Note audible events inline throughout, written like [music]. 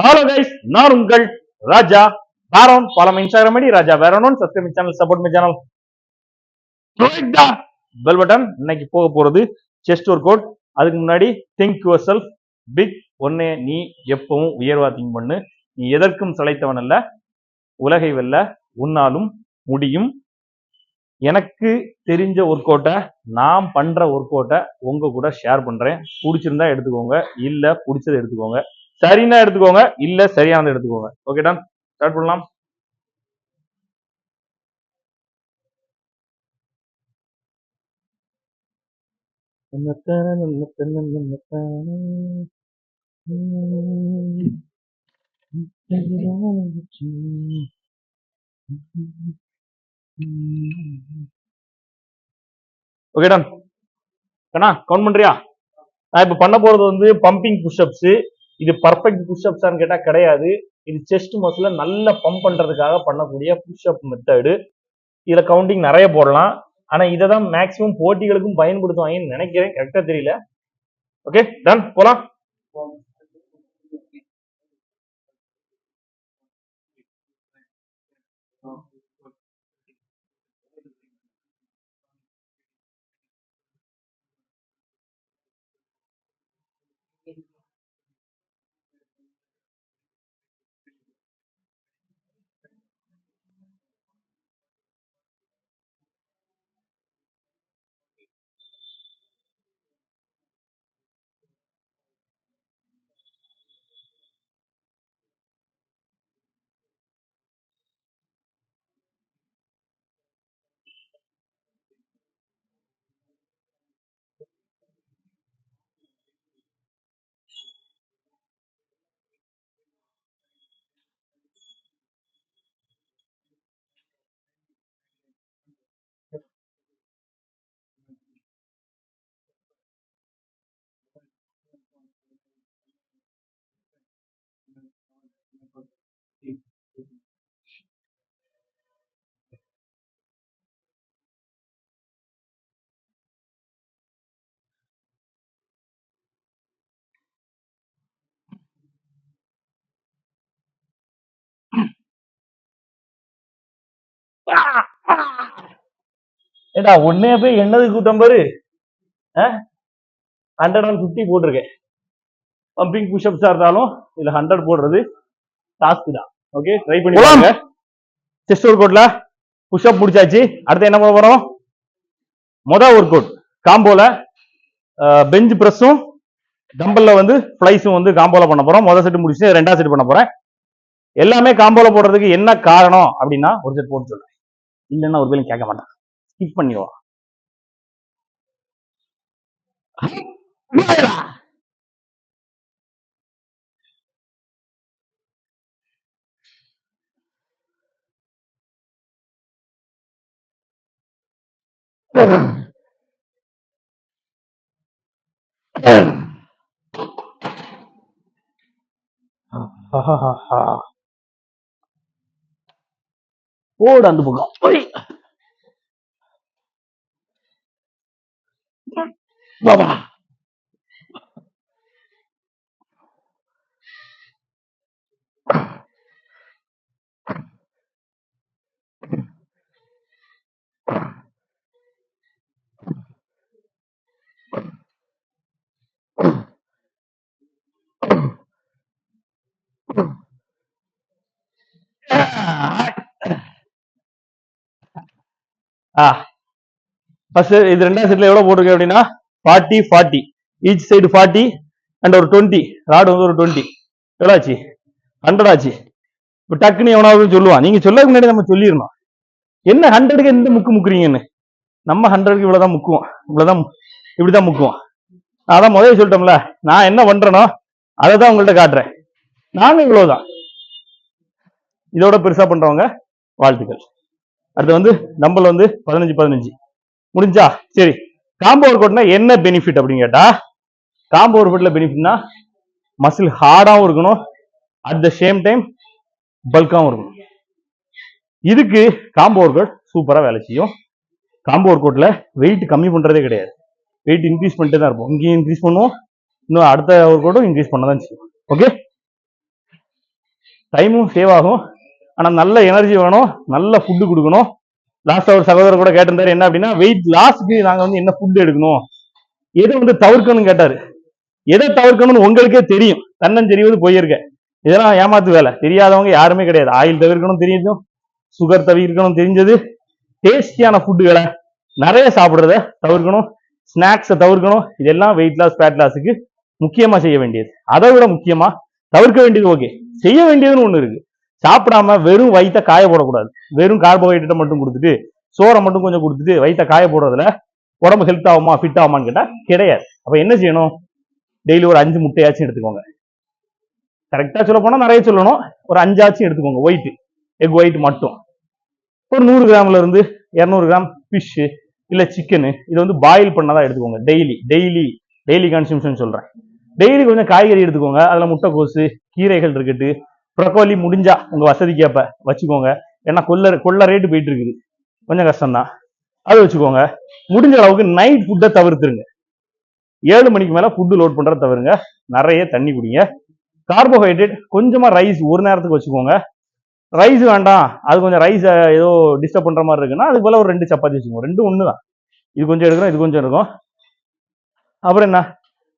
Hello guys நான் உங்கள் ராஜா வேறோன் follow Instagram ID Raja வேறோன் subscribe channel support my channel bell button இன்னைக்கு போக போறது செஸ்ட் ஒர்க் அவுட் அதுக்கு முன்னாடி திங்க் யுவர் செல்ஃப் பிக் ஒன்னே நீ எப்பவும் உயர்வா திங்க் பண்ணு. நீ எதற்கும் சளைத்தவன் அல்ல. உலகை வெல்ல உன்னாலும் முடியும். எனக்கு தெரிஞ்ச ஒர்க் அவுட்டை நான் பண்ற ஒர்க் அவுட்டை உங்க கூட ஷேர் பண்றேன். பிடிச்சிருந்தா எடுத்துக்கோங்க. இல்ல பிடிச்சதை எடுத்துக்கோங்க. சரின்னா எடுத்துக்கோங்க. இல்ல சரியானது எடுத்துக்கோங்க. ஓகே டன் ஸ்டார்ட் பண்ணலாம். ஓகேடா கண்ணா கவுண்ட் பண்றியா? நான் இப்ப பண்ண போறது வந்து பம்பிங் புஷ்அப்ஸ் இது பர்ஃபெக்ட் புஷ்அப்ஸான்னு கேட்டால் கிடையாது. இது செஸ்ட் மசில நல்ல பம்ப் பண்ணுறதுக்காக பண்ணக்கூடிய புஷ்அப் மெத்தடு இதில் கவுண்டிங் நிறைய போடலாம். ஆனால் இதை தான் மேக்ஸிமம் போட்டிகளுக்கும் பயன்படுத்துவாங்கன்னு நினைக்கிறேன். கரெக்டாக தெரியல. ஓகே டன் போலாம். ஏடா ஒன்னே போய் என்னது கூட்டம் பாரு? ஹண்ட்ரட் அண்ட் ஃபிஃப்டி போட்டிருக்கேன். பம்பிங் புஷ்அப்ஸா இருந்தாலும் இதுல ஹண்ட்ரட் போடுறது டாஸ்க் தான். ஓகே ட்ரை பண்ணி பாருங்க. செஸ்ட் ஒர்க் அவுட்ல புஷ்அப் முடிச்சாச்சு. அடுத்து என்ன பண்ண போறோம்? மொதல் ஒர்க் அவுட் காம்போல பெஞ்ச் பிரஸும் டம்பல்ல வந்து ஃப்ளைஸும் வந்து காம்போல பண்ண போறோம். முதல் செட் முடிச்சு ரெண்டாவது செட் பண்ண போறேன். எல்லாமே காம்போல போடுறதுக்கு என்ன காரணம் அப்படின்னா ஒரு செட் போட்டு சொல்றேன் இல்லைன்னா ஒரு வேலையும் கேட்க மாட்டான். ஸ்கிப் பண்ணிடுவான். போடு அந்த பக்கம் ஒய். பாபா ஆ. ஃபர்ஸ்ட் இது ரெண்டாவது செட்ல எவ்வளவு போட்டிருக்கேன் அப்படின்னா forty forty each side forty and ஒரு டுவெண்ட்டி ராடு வந்து ஒரு டுவெண்ட்டி எவ்வளோ ஆச்சு? ஹண்ட்ரட் ஆச்சு. இப்போ டக்குன்னு எவனாவது சொல்லுவான். நீங்க சொல்ல முன்னாடி நம்ம சொல்லிடணும். என்ன ஹண்ட்ரடுக்கு எந்த முக்கு முக்குறீங்கன்னு? நம்ம ஹண்ட்ரடுக்கு இவ்வளவுதான் முக்குவோம். இவ்வளவுதான் இப்படிதான் முக்குவோம். நான் அதான் முதல்ல சொல்லிட்டோம்ல. நான் என்ன பண்றேனோ அதை தான் உங்கள்கிட்ட காட்டுறேன். நானும் இவ்வளவுதான். இதோட பெருசா பண்றவங்க வாழ்த்துக்கள். அடுத்து வந்து நம்மள வந்து பதினஞ்சு பதினஞ்சு. முடிஞ்சா? சரி. காம்போ ஒர்க் அவுட்னா என்ன பெனிஃபிட் அப்படின்னு கேட்டா காம்போ ஒர்க் அவுட்ல பெனிஃபிட்னா மசில் ஹார்டாவும் இருக்கணும். அட் த சேம் டைம் பல்காகவும் இருக்கணும். இதுக்கு காம்போ ஒர்க் அவுட் சூப்பரா வேலை செய்யும். காம்போ ஒர்க் அவுட்ல வெயிட் கம்மி பண்றதே கிடையாது. வெயிட் இன்க்ரீஸ் பண்ணிட்டு தான் இருப்போம். இங்கேயும் இன்க்ரீஸ் பண்ணுவோம். இன்னும் அடுத்த ஒர்க் அவுட்டும் இன்க்ரீஸ் பண்ண தான் செய்யும். ஓகே டைமும் சேவ் ஆகும். ஆனா நல்ல எனர்ஜி வேணும் நல்ல ஃபுட்டு கொடுக்கணும். லாஸ்ட் ஒரு சகோதரர் கூட கேட்டிருந்தாரு என்ன அப்படின்னா வெயிட் லாஸ்க்கு நாங்க வந்து என்ன ஃபுட் எடுக்கணும்? எதை வந்து தவிர்க்கணும்னு கேட்டாரு. எதை தவிர்க்கணும்னு உங்களுக்கே தெரியும். தன்னஞ்செறிவது போயிருக்க. இதெல்லாம் ஏமாத்து வேலை. தெரியாதவங்க யாருமே கிடையாது. ஆயில் தவிர்க்கணும் தெரியும் சுகர் தவிர்க்கணும் தெரிஞ்சது டேஸ்டியான ஃபுட்டுகளை நிறைய சாப்பிட்றத தவிர்க்கணும். ஸ்நாக்ஸை தவிர்க்கணும். இதெல்லாம் வெயிட் லாஸ் ஃபேட் லாஸுக்கு முக்கியமா செய்ய வேண்டியது. அதை விட முக்கியமா தவிர்க்க வேண்டியது ஓகே செய்ய வேண்டியதுன்னு ஒன்று இருக்கு. சாப்பிடாம வெறும் வயித்த காய போடக்கூடாது. வெறும் கார்போஹைட்ரேட்டை மட்டும் கொடுத்துட்டு சோறை மட்டும் கொஞ்சம் கொடுத்துட்டு வயிற்ற காய போடுறதுல உடம்பு ஹெல்த் ஆகுமா ஃபிட் ஆகுமான்னு கேட்டால் கிடையாது. அப்போ என்ன செய்யணும்? டெய்லி ஒரு அஞ்சு முட்டையாச்சும் எடுத்துக்கோங்க. கரெக்டா சொல்ல போனால் நிறைய சொல்லணும். ஒரு அஞ்சாச்சும் எடுத்துக்கோங்க ஒயிட் எக் ஒயிட் மட்டும். ஒரு நூறு கிராம்ல இருந்து இரநூறு கிராம் ஃபிஷ்ஷு இல்லை சிக்கனு இது வந்து பாயில் பண்ணதா எடுத்துக்கோங்க டெய்லி டெய்லி டெய்லி கன்சூம்ஷன் சொல்றேன். டெய்லி கொஞ்சம் காய்கறி எடுத்துக்கோங்க. அதில் முட்டைக்கோசு கீரைகள் இருக்கட்டு ப்ரொக்கோலி முடிஞ்சா உங்க வசதிக்கு அப்ப வச்சுக்கோங்க. ஏன்னா கொள்ள கொள்ள ரேட்டு போயிட்டு இருக்குது கொஞ்சம் கஷ்டம்தான். அது வச்சுக்கோங்க. முடிஞ்ச அளவுக்கு நைட் ஃபுட்டை தவிர்த்துருங்க. ஏழு மணிக்கு மேல ஃபுட்டு லோட் பண்றத தவிருங்க. நிறைய தண்ணி குடிங்க. கார்போஹைட்ரேட் கொஞ்சமா ரைஸ் ஒரு நேரத்துக்கு வச்சுக்கோங்க. ரைஸ் வேண்டாம். அது கொஞ்சம் ரைஸ் ஏதோ டிஸ்டர்ப் பண்ற மாதிரி இருக்குன்னா அதுக்கு போல ஒரு ரெண்டு சப்பாத்தி வச்சுக்கோங்க. ரெண்டும் ஒன்று தான் இது கொஞ்சம் எடுக்கிறோம் இது கொஞ்சம் இருக்கும் அப்புறம் என்ன?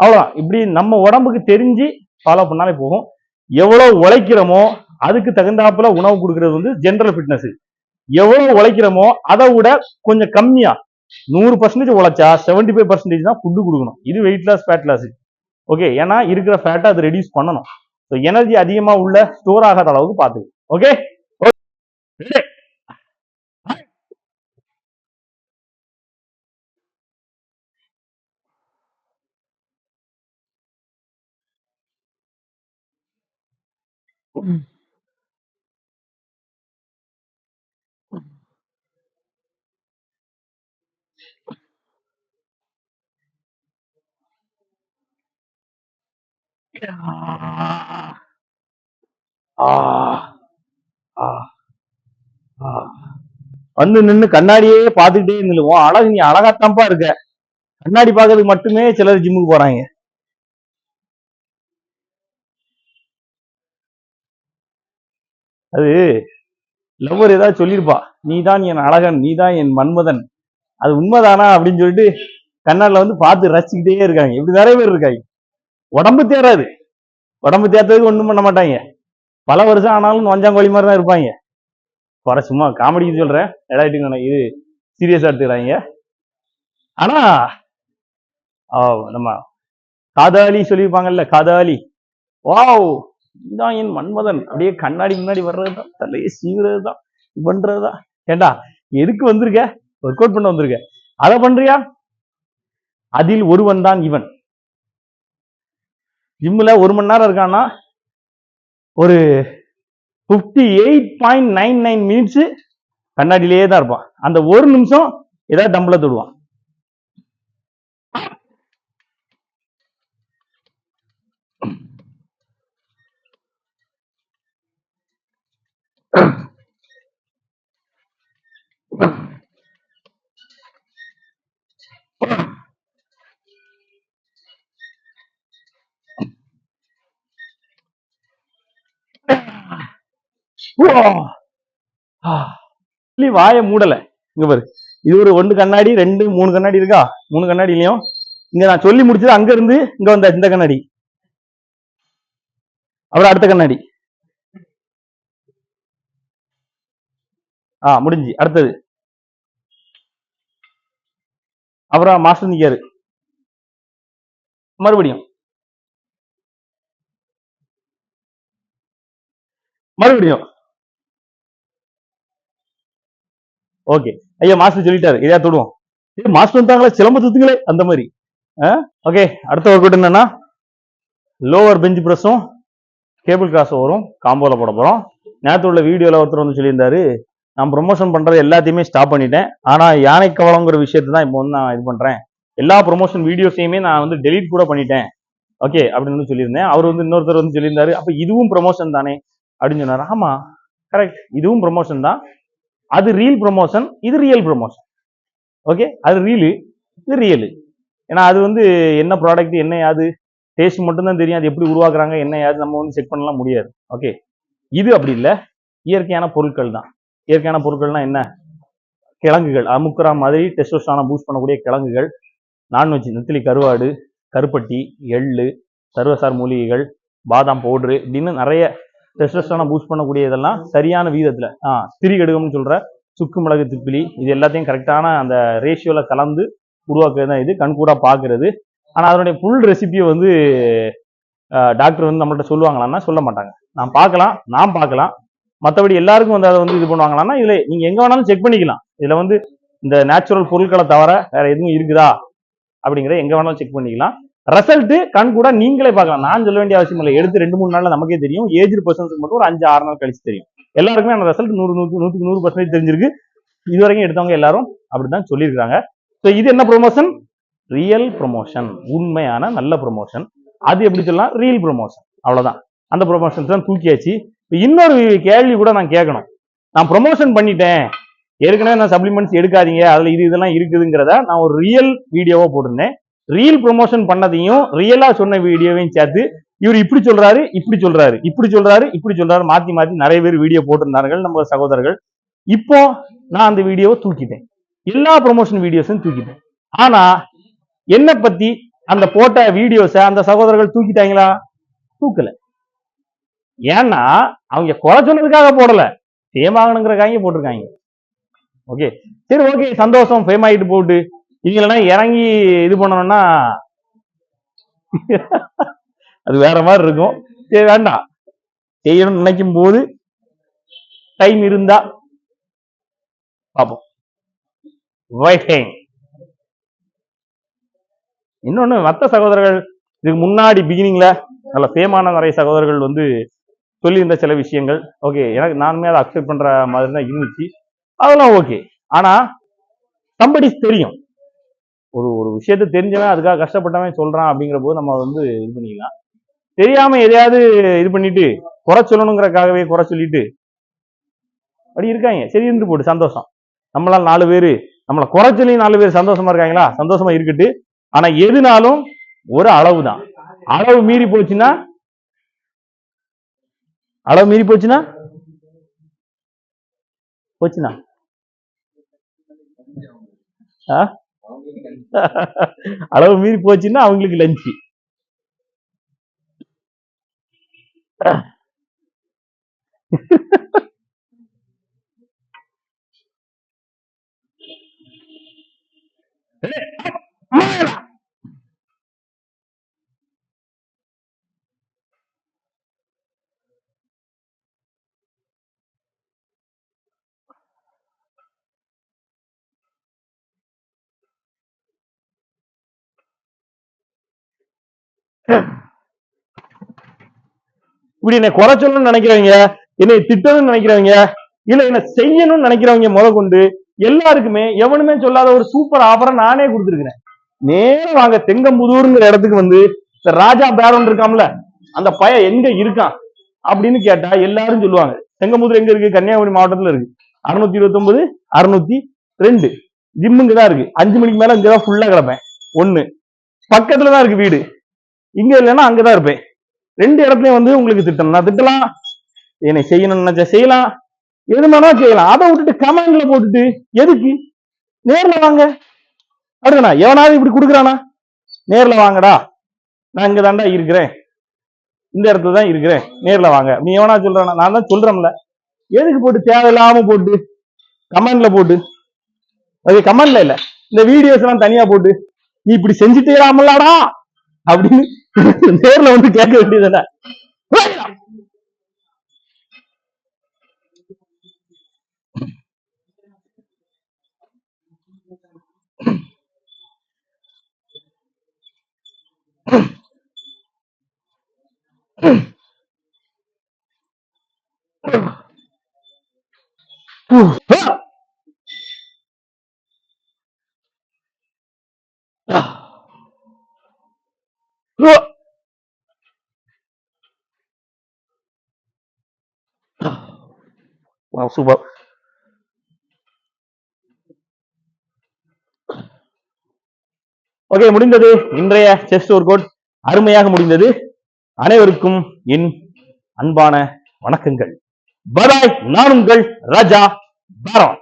அவ்வளோதான் இப்படி நம்ம உடம்புக்கு தெரிஞ்சு ஃபாலோ பண்ணாலே போகும் எவ்வளவு உழைக்கிறோமோ அதுக்கு தகுந்தாப்புல உணவு கொடுக்கறது வந்து ஜென்ரல் ஃபிட்னஸ் எவ்வளவு உழைக்கிறோமோ அதை விட கொஞ்சம் கம்மியா. நூறு பர்சன்டேஜ் உழைச்சா செவன்டி ஃபைவ் பர்சன்டேஜ் தான் ஃபுட்டு கொடுக்கணும். இது weight loss fat loss okay ஏன்னா இருக்கிற ஃபேட்டை அது ரெடியூஸ் பண்ணணும். ஸோ எனர்ஜி அதிகமாக உள்ள ஸ்டோர் ஆகாத அளவுக்கு பார்த்துக்கு ஓகே வந்து நின்னு கண்ணாடியே பார்த்துக்கிட்டே இருந்துருவோம் அழகு நீ அழகாத்தான்ப்பா இருக்க. கண்ணாடி பார்க்கறதுக்கு மட்டுமே சிலர் ஜிம்முக்கு போறாங்க. அது லவ்வர் ஏதாவது சொல்லியிருப்பா நீதான் என் அழகன் நீ தான் என் மன்மதன். அது உண்மைதானா? அப்படின்னு சொல்லிட்டு கண்ணாடில் வந்து பார்த்து ரசிச்சுக்கிட்டே இருக்காங்க. இப்படி நிறைய பேர் இருக்காங்க. உடம்பு தேராது உடம்பு தேர்றதுக்கு ஒன்றும் பண்ண மாட்டாங்க. பல வருஷம் ஆனாலும் நொஞ்சாங்கோழி மாதிரி தான் இருப்பாங்க. குறை சும்மா காமெடிக்கு சொல்கிறேன் எடாயிட்டு இது சீரியஸாக எடுத்துக்கிறாங்க. ஆனால் ஆ, நம்ம காதாலி சொல்லியிருப்பாங்கல்ல காதாலி. வாவ் இதான் என் மன்மதன் அப்படியே கண்ணாடி முன்னாடி வர்றதுதான் தலையை சீவுறது தான் பண்றதுதான். ஏண்டா எதுக்கு வந்திருக்க? ஒர்க் அவுட் பண்ண வந்திருக்க. அதை பண்றியா? அதில் ஒருவன் தான் இவன். ஜிம்ல ஒரு மணி நேரம் இருக்கான்னா ஒரு fifty eight point nine nine minutes கண்ணாடியிலேயே தான் இருப்பான். அந்த ஒரு நிமிஷம் ஏதாவது டம்பிள தொடுவான். சொல்லி வாயை மூடலை. இங்க பாரு. இது ஒரு ஒன்று கண்ணாடி ரெண்டு மூணு கண்ணாடி இருக்கா? மூணு கண்ணாடிலையும் இங்க நான் சொல்லி முடிச்சது அங்க இருந்து இங்க வந்த இந்த கண்ணாடி. அப்புறம் அடுத்த கண்ணாடி. ஆ முடிஞ்சு அடுத்தது. அப்புறம் மாஸ்டர் நிக்காரு மறுபடியும். மறுபடியும். ஓகே ஐயா மாஸ்டர் சொல்லிட்டாரு. இதையா தொடுவோம். ஏ மாஸ்டர் வந்தாங்களா சிலம்ப தூத்துங்களே அந்த மாதிரி. ஓகே அடுத்த ஒர்க் அவுட் என்னன்னா லோவர் பெஞ்ச் ப்ரெஸ்ஸும் கேபிள் கிராஸ் வரும். காம்போல போட போறோம். நேற்று உள்ள வீடியோவில் ஒருத்தர் வந்து சொல்லியிருந்தாரு நான் ப்ரொமோஷன் பண்ணுறது எல்லாத்தையுமே ஸ்டாப் பண்ணிட்டேன். ஆனால் யானை கவலங்கிற விஷயத்தை தான் இப்போ வந்து நான் இது பண்ணுறேன் எல்லா ப்ரொமோஷன் வீடியோஸையுமே நான் வந்து டெலீட் கூட பண்ணிட்டேன். ஓகே அப்படின்னு வந்து சொல்லியிருந்தேன். அவர் வந்து இன்னொருத்தர் வந்து சொல்லியிருந்தாரு அப்போ இதுவும் ப்ரொமோஷன் தானே அப்படின்னு சொன்னார். ஆமாம் கரெக்ட் இதுவும் ப்ரொமோஷன் தான். அது ரீல் ப்ரொமோஷன் இது ரியல் ப்ரொமோஷன் ஓகே அது ரீலு இது ரியலு ஏன்னா அது வந்து என்ன ப்ராடக்ட் என்ன யாது டேஸ்ட் மட்டும்தான் தெரியும். அது எப்படி உருவாக்குறாங்க என்ன யாது நம்ம வந்து செக் பண்ணலாம் முடியாது. ஓகே இது அப்படி இல்லை. இயற்கையான பொருட்கள் தான். இயற்கையான பொருட்கள்னா என்ன? கிழங்குகள். அமுக்குற மாதிரி டெஸ்டோஸ்டானை பூஸ்ட் பண்ணக்கூடிய கிழங்குகள். நான்வெஜ் நெத்திலி கருவாடு கருப்பட்டி எள்ளு சர்வசார் மூலிகைகள் பாதாம் பவுட்ரு இப்படின்னு நிறைய டெஸ்டோஸ்டானை பூஸ்ட் பண்ணக்கூடிய இதெல்லாம் சரியான வீதத்தில். ஆ திரிகடுகம்னு சொல்கிற சுக்கு மிளகு திப்பிலி இது எல்லாத்தையும் கரெக்டான அந்த ரேஷியோவில் கலந்து உருவாக்குறது தான் இது. கண்கூடாக பார்க்கறது. ஆனால் அதனுடைய ஃபுல் ரெசிபியை வந்து டாக்டர் வந்து நம்மள்கிட்ட சொல்லுவாங்களான்னா சொல்ல மாட்டாங்க. நான் பார்க்கலாம் நான் பார்க்கலாம். மற்றபடி எல்லாருக்கும் வந்து அதை வந்து இது பண்ணுவாங்களான்னா இதில் நீங்கள் எங்கே வேணாலும் செக் பண்ணிக்கலாம். இதில் வந்து இந்த நேச்சுரல் பொருட்களை தவிர வேறு எதுவும் இருக்குதா அப்படிங்கிற எங்கே வேணாலும் செக் பண்ணிக்கலாம். ரிசல்ட் கண் கூட நீங்களே பார்க்கலாம். நான் சொல்ல வேண்டிய அவசியம் இல்லை. எடுத்து ரெண்டு மூணு நாள்ல நமக்கே தெரியும். ஏஜ் பர்சன்ஸ்க்கு மட்டும் ஒரு அஞ்சு ஆறு நாள் கழிச்சு தெரியும். எல்லாருக்குமே அந்த ரிசல்ட் நூறு நூற்று நூற்றுக்கு நூறு பர்சன்டேஜ் தெரிஞ்சிருக்கு. இது வரைக்கும் எடுத்தவங்க எல்லாரும் அப்படிதான் சொல்லியிருக்காங்க ஸோ இது என்ன ப்ரொமோஷன் ரியல் ப்ரொமோஷன் உண்மையான நல்ல ப்ரொமோஷன் அது எப்படி சொல்லலாம்? ரியல் ப்ரொமோஷன் அவ்வளோதான் அந்த ப்ரொமோஷன்ஸ் தான் தூக்கியாச்சு. இப்போ இன்னொரு கேள்வி கூட நான் கேட்கணும். நான் ப்ரொமோஷன் பண்ணிட்டேன். ஏற்கனவே நான் சப்ளிமெண்ட்ஸ் எடுக்காதீங்க. அதில் இது இதெல்லாம் இருக்குதுங்கிறத நான் ஒரு ரியல் வீடியோவாக போட்டிருந்தேன். ரீல் ப்ரொமோஷன் பண்ணதையும் ரியலா சொன்ன வீடியோவையும் சேர்த்து இவர் இப்படி சொல்றாரு இப்படி சொல்றாரு இப்படி சொல்றாரு இப்படி சொல்றாரு மாத்தி மாத்தி நிறைய பேர் வீடியோ போட்டிருந்தார்கள் நம்ம சகோதரர்கள். இப்போ நான் அந்த வீடியோவை தூக்கிட்டேன். எல்லா ப்ரொமோஷன் வீடியோஸும் தூக்கிட்டேன். ஆனா என்ன பத்தி அந்த போட்ட வீடியோஸ அந்த சகோதரர்கள் தூக்கிட்டாங்களா? தூக்கல. ஏன்னா அவங்க குறை சொன்னதுக்காக போடல. ஃபேம் ஆகணுங்கிறக்காக போட்டிருக்காங்க. ஓகே சரி ஓகே சந்தோஷம். ஃபேம் ஆகிட்டு போட்டு இவங்களா இறங்கி இது பண்ணணும்னா அது வேற மாதிரி இருக்கும். சரி வேண்டாம். செய்யணும்னு நினைக்கும் போது டைம் இருந்தா பார்ப்போம். வைட்டிங் இன்னொன்னு மற்ற சகோதரர்கள் இதுக்கு முன்னாடி பிகினிங்ல நல்ல ஃபேமான நிறைய சகோதரர்கள் வந்து சொல்லியிருந்த சில விஷயங்கள். ஓகே எனக்கு நானுமே அதை அக்செப்ட் பண்ற மாதிரி தான் இருந்துச்சு. அதெல்லாம் ஓகே ஆனா சம்படி தெரியும். ஒரு ஒரு விஷயத்த தெரிஞ்சவன் அதுக்காக கஷ்டப்பட்டவன் சொல்றான் அப்படிங்கிற போது நம்ம வந்து இது பண்ணிக்கலாம். தெரியாம எதையாவது இது பண்ணிட்டு குறை சொல்லணுங்கிறக்காகவே குறை சொல்லிட்டு அப்படி இருக்காங்க. சரி இருந்து போட்டு சந்தோஷம். நம்மளால நாலு பேர் நம்மளை குறை சொல்லி நாலு பேர் சந்தோஷமா இருக்காங்களா? சந்தோஷமா இருக்கட்டு. ஆனா எதுனாலும் ஒரு அளவு தான் அளவு மீறி போச்சுன்னா? அளவு மீறி போச்சுன்னா? போச்சுன்னா? ஆ? அளவு மீறி போச்சுன்னா அவங்களுக்கு லஞ்சு இப்படி என்னை குறை சொல்லணும்னு நினைக்கிறவங்க என்னை திட்டணும்னு நினைக்கிறவங்க இல்ல என்ன செய்யணும்னு நினைக்கிறவங்க முத கொண்டு எல்லாருக்குமே எவனுமே சொல்லாத ஒரு சூப்பர் ஆஃபரை நானே கொடுத்துருக்கிறேன். நேரம் வாங்க தெங்கம்புதூருங்கிற இடத்துக்கு வந்து இந்த ராஜா பேரன் இருக்காம்ல அந்த பய எங்க இருக்கான் அப்படின்னு கேட்டா எல்லாரும் சொல்லுவாங்க. செங்கமுதூர் எங்க இருக்கு? கன்னியாகுமரி மாவட்டத்துல இருக்கு. அறுநூத்தி இருபத்தி ஒன்பது அறுநூத்தி ரெண்டு. ஜிம்முங்க தான் இருக்கு. அஞ்சு மணிக்கு மேல இங்கதான் ஃபுல்லா கிடப்பேன். ஒண்ணு பக்கத்துல தான் இருக்கு வீடு. இங்க இல்லைன்னா அங்கதான் இருப்பேன். ரெண்டு இடத்துலயும் வந்து உங்களுக்கு திட்டணும். நான் திட்டலாம். என்னை செய்யணும்னு நினைச்சா செய்யலாம். எது வேணா செய்யலாம். அதை விட்டுட்டு கமெண்ட்ல போட்டுட்டு எதுக்கு? நேர்ல வாங்க. அடுத்தனா எவனாவது இப்படி கொடுக்குறானா? நேர்ல வாங்கடா. நான் இங்க தாண்டா இருக்கிறேன். இந்த இடத்துல தான் இருக்கிறேன். நேர்ல வாங்க. நீ எவனா சொல்றானா? நான் தான் சொல்றேன்ல. எதுக்கு போட்டு தேவையில்லாம போட்டு? கமெண்ட்ல போட்டு. அது கமெண்ட்ல இல்ல. இந்த வீடியோஸ் எல்லாம் தனியா போட்டு. நீ இப்படி செஞ்சுட்டேராமலாடா அப்படின்னு [laughs] நேர்ல வந்து கேட்க வேண்டியதுல [laughs] Ooh. Wow, super. ஓகே முடிந்தது. இன்றைய செஸ்ட் ஒர்க் அவுட் அருமையாக முடிந்தது. அனைவருக்கும் என் அன்பான வணக்கங்கள். பதாய் நான் உங்கள் ராஜா பாரான்